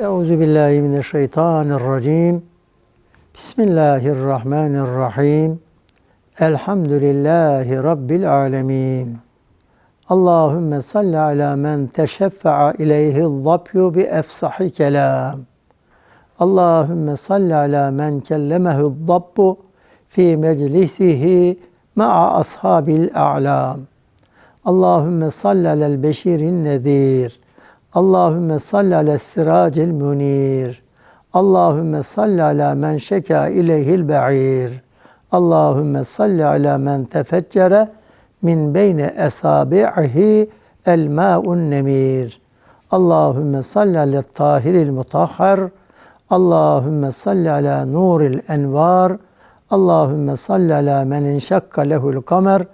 Euzu billahi mineşşeytanirracim. Bismillahirrahmanirrahim. Elhamdülillahi rabbil alamin. Allahümme salli ala men teşeffa'a ileyhi zapyu bi efsahi kelam. Allahümme salli ala men kellemehu zabbu fi meclisihi ma'a ashabil a'lam. Allahümme salli alel beşirin nedir. Allahümme salli ala siracil munir. Allahümme salli ala men şeka ileyhil ba'ir. Allahümme salli ala men tefeccere min beyne esabi'ihi el ma'un nemir. Allahümme salli ala tahiril mutahhar. Allahümme salli ala nuril envar. Allahümme salli ala men inşakka lehul kamer.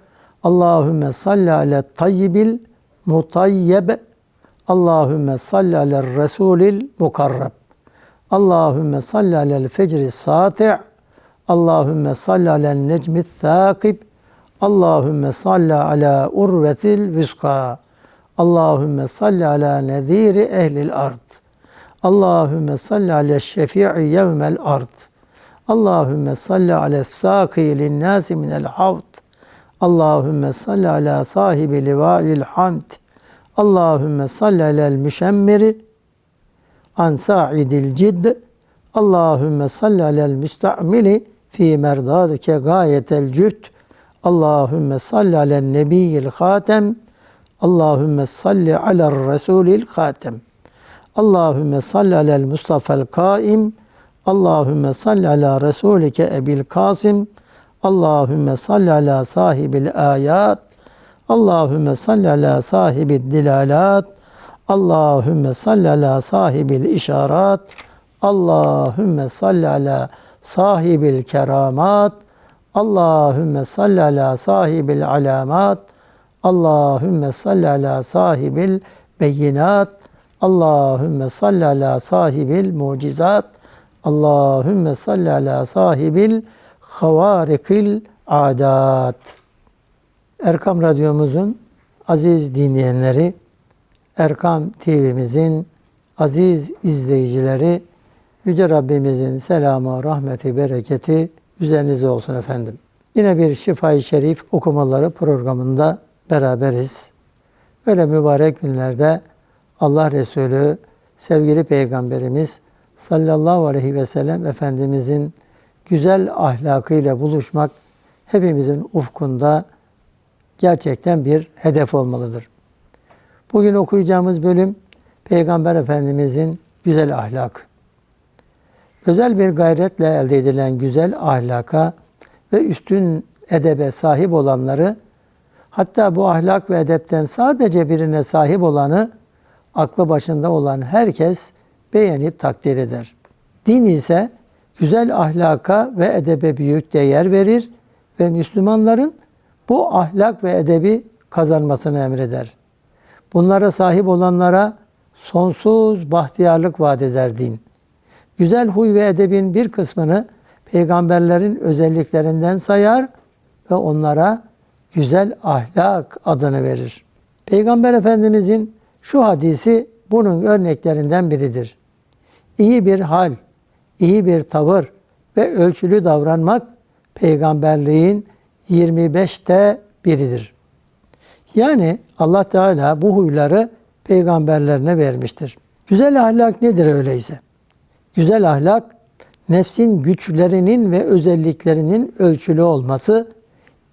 Allahümme salli ala tayyibil mutayyeb. Allahümme salli ala resulil mukarrab. Allahümme salli alel fecri sati' Allahümme salli alel necmi thâkib. Allahümme salli ala urvetil viska Allahümme salli ala neziri ehlil ard. Allahümme salli ala şefii yevmel ard. Allahümme salli ala sâkî linnâsi minel havd. Allahümme salli ala sahibi livâil hamd Allahümme salli alel müşemmiri an sa'idil cidd. Allahümme salli müsta'mili fi merdadike gayetel cüd Allahümme salli alel nebiyyil hatem Allahümme salli alel resulil hatem Allahümme salli alel kaim. Allahümme salli ala resulike ebil kasim. Allahümme salli ala sahibil ayat Allahümme salli ala sahibid dilalat Allahümme salli ala sahibil işarat. Allahümme salli ala sahibil keramat. Allahümme salli ala sahibil alamat. Allahümme salli ala sahibil beyinat. Allahümme salli ala sahibil mucizat. Allahümme salli ala sahibil havarikil adat. Erkam Radyomuzun aziz dinleyenleri, Erkam TV'mizin aziz izleyicileri, Yüce Rabbimizin selamı, rahmeti, bereketi üzerinize olsun efendim. Yine bir Şifai Şerif okumaları programında beraberiz. Öyle mübarek günlerde Allah Resulü, sevgili Peygamberimiz sallallahu aleyhi ve sellem Efendimizin güzel ahlakıyla buluşmak hepimizin ufkunda gerçekten bir hedef olmalıdır. Bugün okuyacağımız bölüm Peygamber Efendimizin güzel ahlakı. Özel bir gayretle elde edilen güzel ahlaka ve üstün edebe sahip olanları hatta bu ahlak ve edepten sadece birine sahip olanı aklı başında olan herkes beğenip takdir eder. Din ise güzel ahlaka ve edebe büyük değer verir ve Müslümanların bu ahlak ve edebi kazanmasını emreder. Bunlara sahip olanlara sonsuz bahtiyarlık vaat eder din. Güzel huy ve edebin bir kısmını peygamberlerin özelliklerinden sayar ve onlara güzel ahlak adını verir. Peygamber Efendimizin şu hadisi bunun örneklerinden biridir. İyi bir hal, iyi bir tavır ve ölçülü davranmak peygamberliğin 25'te biridir. Yani Allah Teala bu huyları peygamberlerine vermiştir. Güzel ahlak nedir öyleyse? Güzel ahlak nefsin güçlerinin ve özelliklerinin ölçülü olması,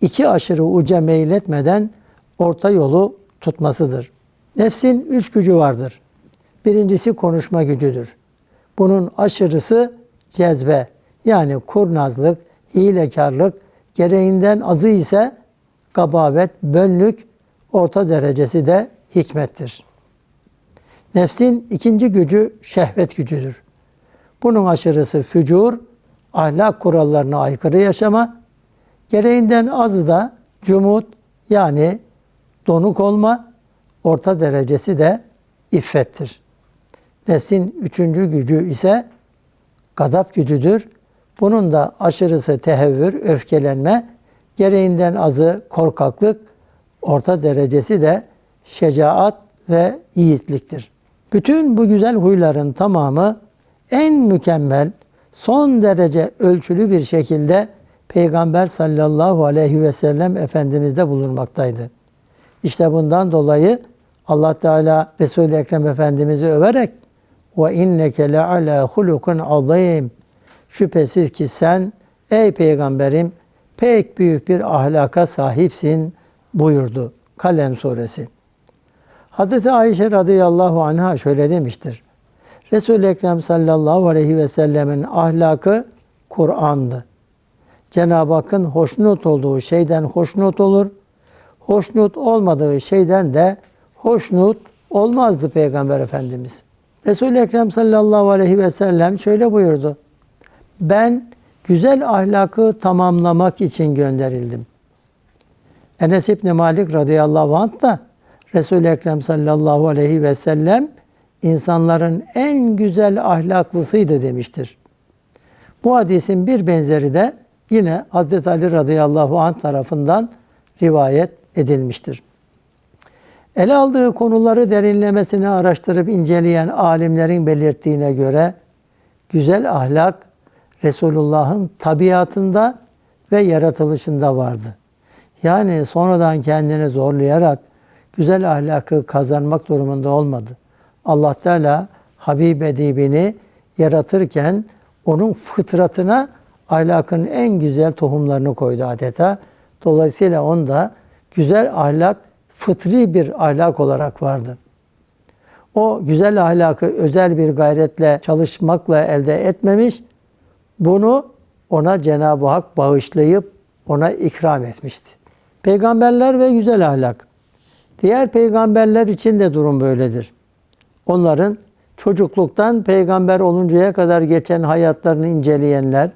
iki aşırı uca meyletmeden orta yolu tutmasıdır. Nefsin üç gücü vardır. Birincisi konuşma gücüdür. Bunun aşırısı cezbe yani kurnazlık, hilekarlık, gereğinden azı ise gabavet, bönlük, orta derecesi de hikmettir. Nefsin ikinci gücü şehvet gücüdür. Bunun aşırısı fücur, ahlak kurallarına aykırı yaşama, gereğinden azı da cumut yani donuk olma, orta derecesi de iffettir. Nefsin üçüncü gücü ise gadap gücüdür. Bunun da aşırısı tehevvür, öfkelenme, gereğinden azı korkaklık, orta derecesi de şecaat ve yiğitliktir. Bütün bu güzel huyların tamamı en mükemmel, son derece ölçülü bir şekilde Peygamber sallallahu aleyhi ve sellem Efendimiz'de bulunmaktaydı. İşte bundan dolayı Allah Teala Resul-i Ekrem Efendimiz'i överek ve inneke le ala hulukun azim. Şüphesiz ki sen ey peygamberim pek büyük bir ahlaka sahipsin buyurdu. Kalem suresi. Hazreti Ayşe radıyallahu anha şöyle demiştir. Resul-i Ekrem sallallahu aleyhi ve sellemin ahlakı Kur'an'dı. Cenab-ı Hakk'ın hoşnut olduğu şeyden hoşnut olur. Hoşnut olmadığı şeyden de hoşnut olmazdı Peygamber Efendimiz. Resul-i Ekrem sallallahu aleyhi ve sellem şöyle buyurdu. Ben güzel ahlakı tamamlamak için gönderildim. Enes İbni Malik radıyallahu anh da Resul-i Ekrem sallallahu aleyhi ve sellem insanların en güzel ahlaklısıydı demiştir. Bu hadisin bir benzeri de yine Hazreti Ali radıyallahu anh tarafından rivayet edilmiştir. Ele aldığı konuları derinlemesine araştırıp inceleyen alimlerin belirttiğine göre güzel ahlak Resulullah'ın tabiatında ve yaratılışında vardı. Yani sonradan kendini zorlayarak güzel ahlakı kazanmak durumunda olmadı. Allah Teala Habib Edibini yaratırken onun fıtratına ahlakın en güzel tohumlarını koydu adeta. Dolayısıyla onda güzel ahlak fıtri bir ahlak olarak vardı. O güzel ahlakı özel bir gayretle çalışmakla elde etmemiş, bunu ona Cenab-ı Hak bağışlayıp ona ikram etmişti. Peygamberler ve güzel ahlak. Diğer peygamberler için de durum böyledir. Onların çocukluktan peygamber oluncaya kadar geçen hayatlarını inceleyenler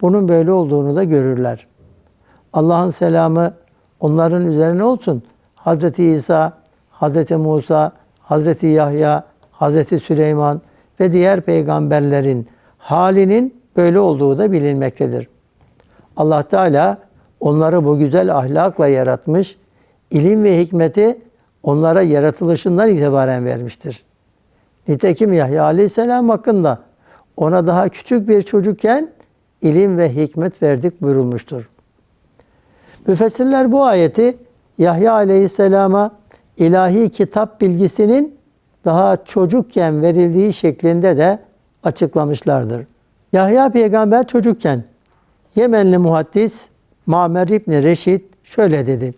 bunun böyle olduğunu da görürler. Allah'ın selamı onların üzerine olsun. Hazreti İsa, Hazreti Musa, Hazreti Yahya, Hazreti Süleyman ve diğer peygamberlerin halinin böyle olduğu da bilinmektedir. Allah Teala onları bu güzel ahlakla yaratmış, ilim ve hikmeti onlara yaratılışından itibaren vermiştir. Nitekim Yahya Aleyhisselam hakkında ona daha küçük bir çocukken ilim ve hikmet verdik buyurulmuştur. Müfessirler bu ayeti Yahya Aleyhisselam'a ilahi kitap bilgisinin daha çocukken verildiği şeklinde de açıklamışlardır. Yahya peygamber çocukken Yemenli muhaddis Mamer İbni Reşid şöyle dedi.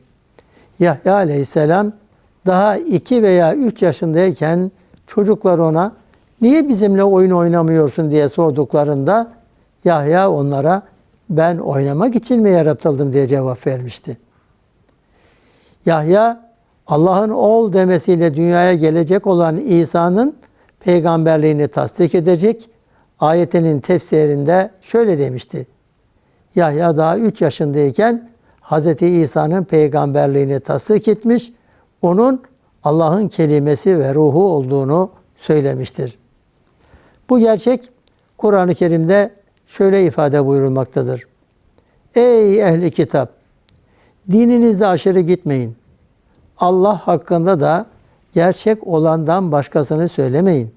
Yahya aleyhisselam daha iki veya üç yaşındayken çocuklar ona niye bizimle oyun oynamıyorsun diye sorduklarında Yahya onlara ben oynamak için mi yaratıldım diye cevap vermişti. Yahya Allah'ın oğul demesiyle dünyaya gelecek olan İsa'nın peygamberliğini tasdik edecek. Ayetinin tefsirinde şöyle demişti. Yahya daha 3 yaşındayken Hz. İsa'nın peygamberliğini tasdik etmiş, onun Allah'ın kelimesi ve ruhu olduğunu söylemiştir. Bu gerçek Kur'an-ı Kerim'de şöyle ifade buyurulmaktadır. Ey ehli kitap! Dininizde aşırı gitmeyin. Allah hakkında da gerçek olandan başkasını söylemeyin.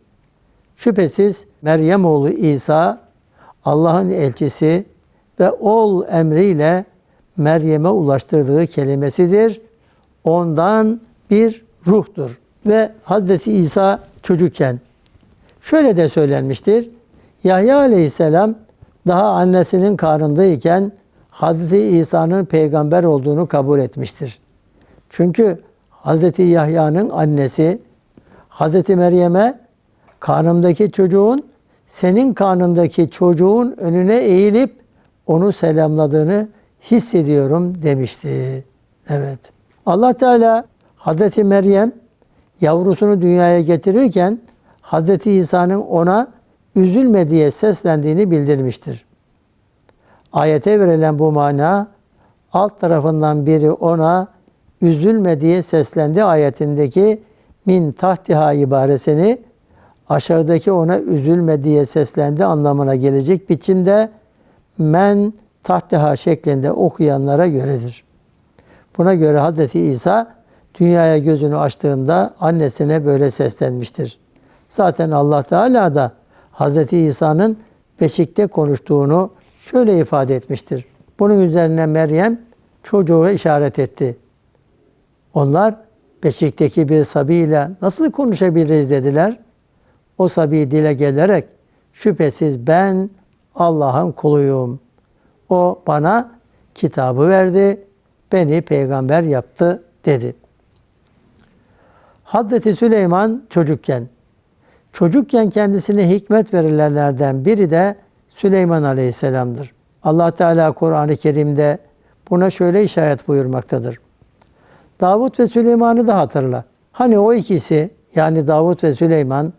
Şüphesiz Meryem oğlu İsa Allah'ın elçisi ve ol emriyle Meryem'e ulaştırdığı kelimesidir. Ondan bir ruhtur. Ve Hazreti İsa çocukken şöyle de söylenmiştir. Yahya aleyhisselam daha annesinin karnındayken Hazreti İsa'nın peygamber olduğunu kabul etmiştir. Çünkü Hazreti Yahya'nın annesi Hazreti Meryem'e karnımdaki çocuğun senin karnındaki çocuğun önüne eğilip onu selamladığını hissediyorum demişti. Evet. Allah Teala Hazreti Meryem yavrusunu dünyaya getirirken Hazreti İsa'nın ona üzülme diye seslendiğini bildirmiştir. Ayete verilen bu mana alt tarafından biri ona üzülme diye seslendi ayetindeki min tahtiha ibaresini aşağıdaki ona üzülme diye seslendi anlamına gelecek biçimde men tahtiha şeklinde okuyanlara göredir. Buna göre Hz. İsa dünyaya gözünü açtığında annesine böyle seslenmiştir. Zaten Allah Teala da Hz. İsa'nın beşikte konuştuğunu şöyle ifade etmiştir. Bunun üzerine Meryem çocuğu işaret etti. Onlar beşikteki bir sabiyle nasıl konuşabiliriz dediler. O sabi dile gelerek şüphesiz ben Allah'ın kuluyum. O bana kitabı verdi, beni peygamber yaptı dedi. Hazreti Süleyman çocukken, çocukken kendisine hikmet verilenlerden biri de Süleyman Aleyhisselam'dır. Allah Teala Kur'an-ı Kerim'de buna şöyle işaret buyurmaktadır. Davut ve Süleyman'ı da hatırla. Hani o ikisi yani Davut ve Süleyman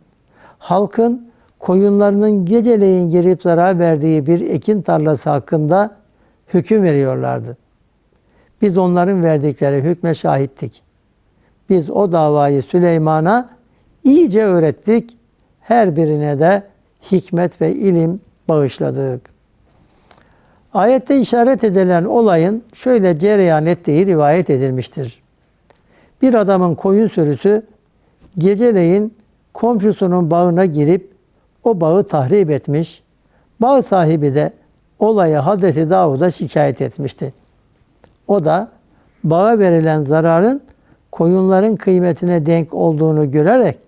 halkın koyunlarının geceleyin girip zarar verdiği bir ekin tarlası hakkında hüküm veriyorlardı. Biz onların verdikleri hükme şahittik. Biz o davayı Süleyman'a iyice öğrettik. Her birine de hikmet ve ilim bağışladık. Ayette işaret edilen olayın şöyle cereyan ettiği rivayet edilmiştir. Bir adamın koyun sürüsü geceleyin komşusunun bağına girip o bağı tahrip etmiş. Bağ sahibi de olayı Hazreti Davud'a şikayet etmişti. O da bağa verilen zararın koyunların kıymetine denk olduğunu görerek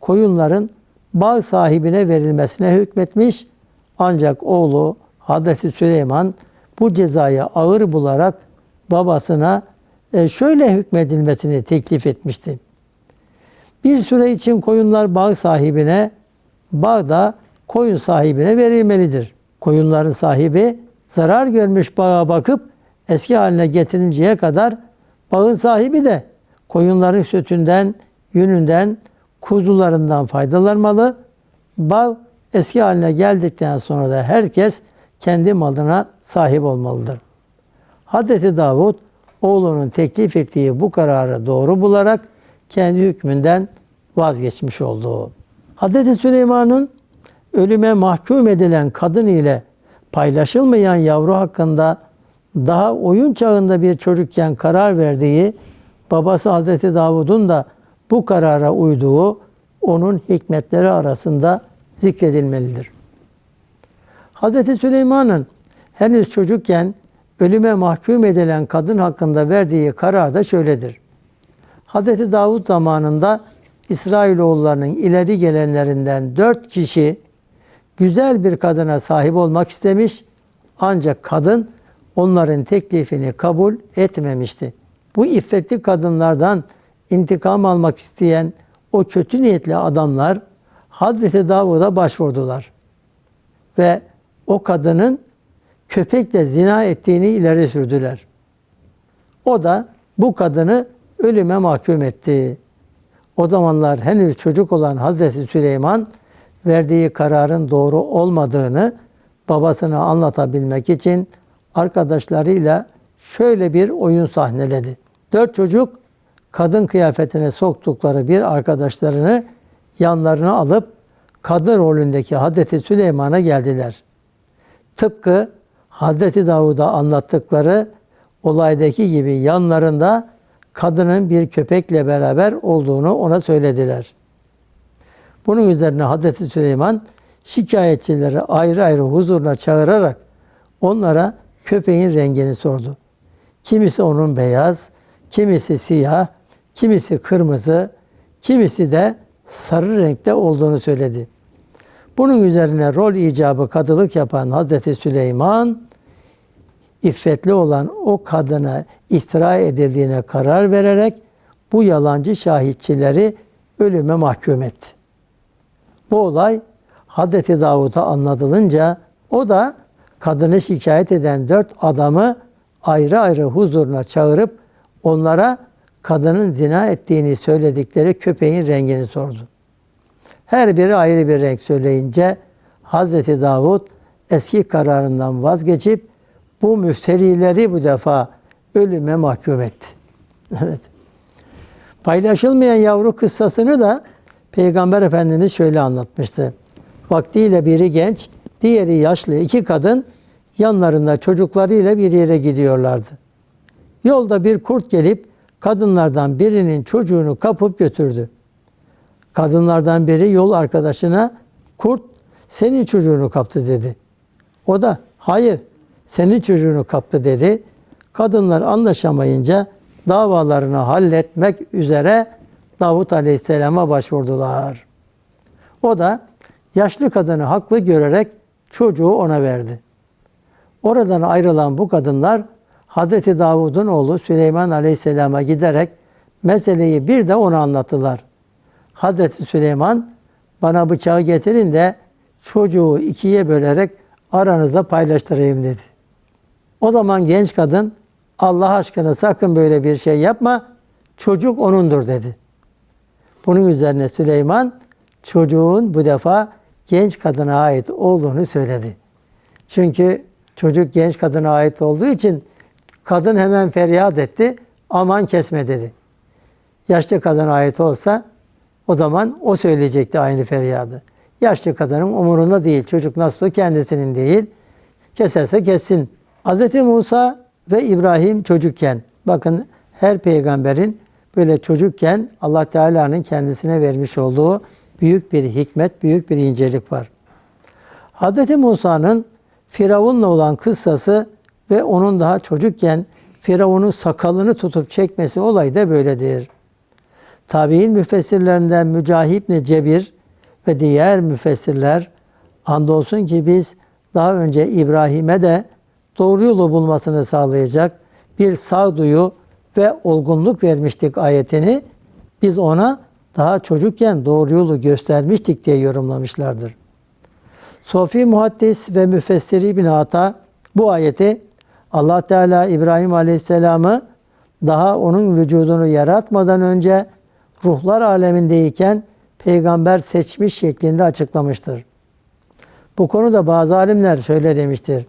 koyunların bağ sahibine verilmesine hükmetmiş. Ancak oğlu Hazreti Süleyman bu cezayı ağır bularak babasına e, şöyle hükmedilmesini teklif etmişti. Bir süre için koyunlar bağ sahibine, bağ da koyun sahibine verilmelidir. Koyunların sahibi zarar görmüş bağa bakıp eski haline getirinceye kadar bağın sahibi de koyunların sütünden, yününden, kuzularından faydalanmalı. Bağ eski haline geldikten sonra da herkes kendi malına sahip olmalıdır. Hazreti Davud oğlunun teklif ettiği bu kararı doğru bularak kendi hükmünden vazgeçmiş oldu. Hazreti Süleyman'ın ölüme mahkum edilen kadın ile paylaşılmayan yavru hakkında daha oyun çağında bir çocukken karar verdiği babası Hazreti Davud'un da bu karara uyduğu onun hikmetleri arasında zikredilmelidir. Hazreti Süleyman'ın henüz çocukken ölüme mahkum edilen kadın hakkında verdiği karar da şöyledir. Hazreti Davud zamanında İsrailoğullarının ileri gelenlerinden dört kişi güzel bir kadına sahip olmak istemiş ancak kadın onların teklifini kabul etmemişti. Bu iffetli kadınlardan intikam almak isteyen o kötü niyetli adamlar Hazreti Davud'a başvurdular. Ve o kadının köpekle zina ettiğini ileri sürdüler. O da bu kadını ölüme mahkum etti. O zamanlar henüz çocuk olan Hazreti Süleyman verdiği kararın doğru olmadığını babasına anlatabilmek için arkadaşlarıyla şöyle bir oyun sahneledi. Dört çocuk kadın kıyafetine soktukları bir arkadaşlarını yanlarına alıp kadın rolündeki Hazreti Süleyman'a geldiler. Tıpkı Hazreti Davud'a anlattıkları olaydaki gibi yanlarında kadının bir köpekle beraber olduğunu ona söylediler. Bunun üzerine Hazreti Süleyman şikayetçileri ayrı ayrı huzuruna çağırarak onlara köpeğin rengini sordu. Kimisi onun beyaz, kimisi siyah, kimisi kırmızı, kimisi de sarı renkte olduğunu söyledi. Bunun üzerine rol icabı kadılık yapan Hazreti Süleyman iffetli olan o kadına iftira edildiğine karar vererek bu yalancı şahitçileri ölüme mahkum etti. Bu olay Hazreti Davud'a anlatılınca o da kadını şikayet eden dört adamı ayrı ayrı huzuruna çağırıp onlara kadının zina ettiğini söyledikleri köpeğin rengini sordu. Her biri ayrı bir renk söyleyince Hazreti Davud eski kararından vazgeçip bu müfterileri bu defa ölüme mahkum etti. evet. Paylaşılmayan yavru kıssasını da Peygamber Efendimiz şöyle anlatmıştı. Vaktiyle biri genç, diğeri yaşlı iki kadın yanlarında çocuklarıyla bir yere gidiyorlardı. Yolda bir kurt gelip kadınlardan birinin çocuğunu kapıp götürdü. Kadınlardan biri yol arkadaşına kurt senin çocuğunu kaptı dedi. O da hayır senin çocuğunu kaptı dedi. Kadınlar anlaşamayınca davalarını halletmek üzere Davut Aleyhisselam'a başvurdular. O da yaşlı kadını haklı görerek çocuğu ona verdi. Oradan ayrılan bu kadınlar Hazreti Davud'un oğlu Süleyman Aleyhisselam'a giderek meseleyi bir de ona anlattılar. Hazreti Süleyman bana bıçağı getirin de çocuğu ikiye bölerek aranızda paylaştırayım dedi. O zaman genç kadın Allah aşkına sakın böyle bir şey yapma. Çocuk onundur dedi. Bunun üzerine Süleyman çocuğun bu defa genç kadına ait olduğunu söyledi. Çünkü çocuk genç kadına ait olduğu için kadın hemen feryat etti. Aman kesme dedi. Yaşlı kadına ait olsa o zaman o söyleyecekti aynı feryadı. Yaşlı kadının umurunda değil. Çocuk nasıl kendisinin değil. Keserse kessin. Hz. Musa ve İbrahim çocukken bakın her peygamberin böyle çocukken Allah Teala'nın kendisine vermiş olduğu büyük bir hikmet, büyük bir incelik var. Hz. Musa'nın Firavun'la olan kıssası ve onun daha çocukken Firavun'un sakalını tutup çekmesi olayı da böyledir. Tabi'in müfessirlerinden Mücahit İbni Cebir ve diğer müfessirler andolsun ki biz daha önce İbrahim'e de doğru yolu bulmasını sağlayacak bir sağduyu ve olgunluk vermiştik ayetini biz ona daha çocukken doğru yolu göstermiştik diye yorumlamışlardır. Sofi Muhaddis ve Müfessiri İbn Ata bu ayeti Allah Teala İbrahim Aleyhisselam'ı daha onun vücudunu yaratmadan önce ruhlar alemindeyken peygamber seçmiş şeklinde açıklamıştır. Bu konuda bazı alimler şöyle demiştir.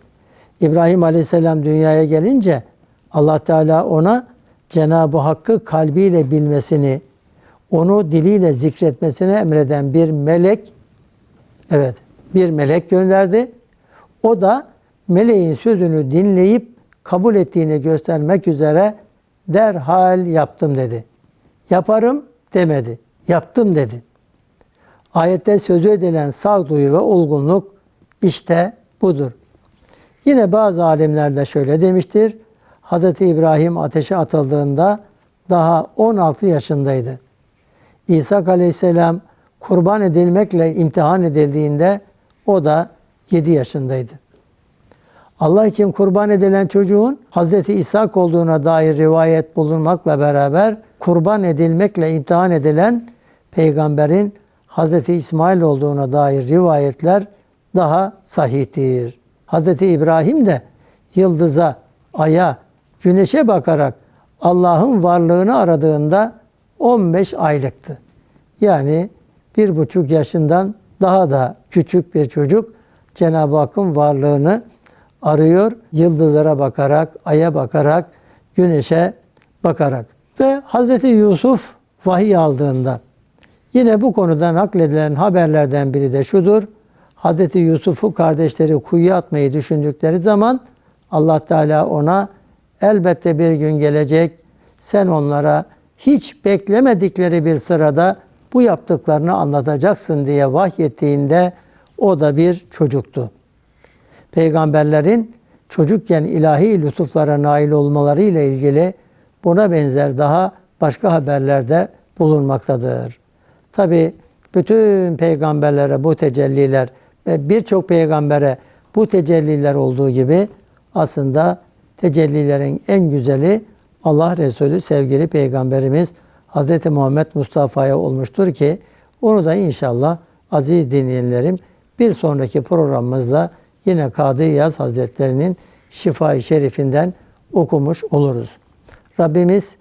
İbrahim Aleyhisselam dünyaya gelince Allah Teala ona Cenab-ı Hakk'ı kalbiyle bilmesini, onu diliyle zikretmesini emreden bir melek, evet bir melek gönderdi. O da meleğin sözünü dinleyip kabul ettiğini göstermek üzere derhal yaptım dedi. Yaparım demedi. Yaptım dedi. Ayette sözü edilen sağduyu ve olgunluk işte budur. Yine bazı alimler de şöyle demiştir. Hz. İbrahim ateşe atıldığında daha 16 yaşındaydı. İsa aleyhisselam kurban edilmekle imtihan edildiğinde o da 7 yaşındaydı. Allah için kurban edilen çocuğun Hz. İshak olduğuna dair rivayet bulunmakla beraber kurban edilmekle imtihan edilen peygamberin Hz. İsmail olduğuna dair rivayetler daha sahihtir. Hz. İbrahim de yıldıza, aya, güneşe bakarak Allah'ın varlığını aradığında 15 aylıktı. Yani bir buçuk yaşından daha da küçük bir çocuk Cenab-ı Hakk'ın varlığını arıyor. Yıldızlara bakarak, aya bakarak, güneşe bakarak. Ve Hazreti Yusuf vahiy aldığında yine bu konuda nakledilen haberlerden biri de şudur. Hazreti Yusuf'u kardeşleri kuyuya atmayı düşündükleri zaman Allah Teala ona elbette bir gün gelecek sen onlara hiç beklemedikleri bir sırada bu yaptıklarını anlatacaksın diye vahyettiğinde o da bir çocuktu. Peygamberlerin çocukken ilahi lütuflara nail olmaları ile ilgili buna benzer daha başka haberlerde bulunmaktadır. Tabi bütün peygamberlere bu tecelliler ve birçok peygambere bu tecelliler olduğu gibi aslında tecellilerin en güzeli Allah Resulü sevgili peygamberimiz Hz. Muhammed Mustafa'ya olmuştur ki onu da inşallah aziz dinleyenlerim bir sonraki programımızda yine Kadı Yaz Hazretlerinin şifa şerifinden okumuş oluruz. Rabbimiz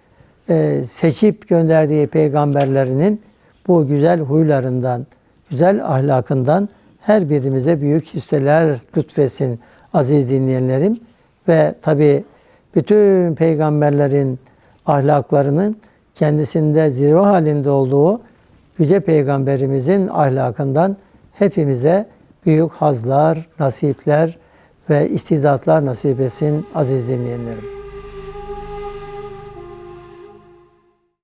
e, seçip gönderdiği peygamberlerinin bu güzel huylarından, güzel ahlakından her birimize büyük hisseler lütfesin aziz dinleyenlerim. Ve tabi bütün peygamberlerin ahlaklarının kendisinde zirve halinde olduğu Yüce Peygamberimizin ahlakından hepimize büyük hazlar, nasipler ve istidatlar nasip etsin aziz dinleyenlerim.